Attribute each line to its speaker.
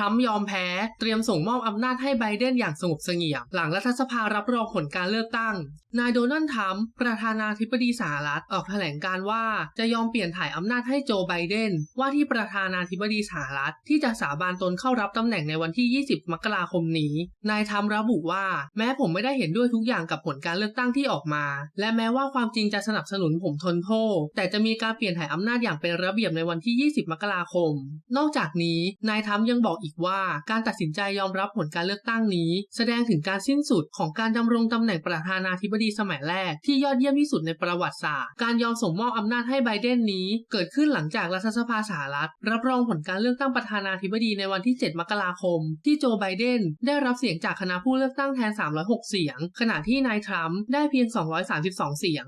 Speaker 1: รัมป์ยอมแพ้ เตรียมส่งมอบอำนาจให้ไบเดนอย่างสงบเสงี่ยม หลังรัฐสภารับรองผลการเลือกตั้ง นายโดนัลด์ทรัมป์ประธานาธิบดีสหรัฐออกแถลงการว่าจะยอมเปลี่ยนถ่ายอำนาจให้โจไบเดน ว่าที่ประธานาธิบดีสหรัฐ ที่จะสาบานตนเข้ารับตำแหน่งในวันที่ 20 มกราคมนี้ นายทรัมป์ระบุว่า แม้ผมไม่ได้เห็นด้วยทุกอย่างกับผลการเลือกตั้งที่ออกมา และแม้ว่าความจริงจะสนับสนุนผมทนโทษ แต่จะมีการเปลี่ยนถ่ายอำนาจอย่างเป็นระเบียบในวันที่ 20 มกราคม นอกจากนี้นายทรัมป์ยังบอกอีกว่า การตัดสินใจยอมรับผลการเลือกตั้งนี้ แสดงถึงการสิ้นสุดของการดำรงตำแหน่งประธานาธิบดีสมัยแรกที่ยอดเยี่ยมที่สุดในประวัติศาสตร์ การยอมส่งมอบอำนาจให้ไบเดนนี้ เกิดขึ้นหลังจากรัฐสภาสหรัฐ รับรองผลการเลือกตั้งประธานาธิบดีในวันที่ 7 มกราคม ที่โจไบเดนได้รับเสียงจากคณะผู้เลือกตั้งแทน 306 เสียง ขณะที่นายทรัมป์ได้เพียง 232 เสียง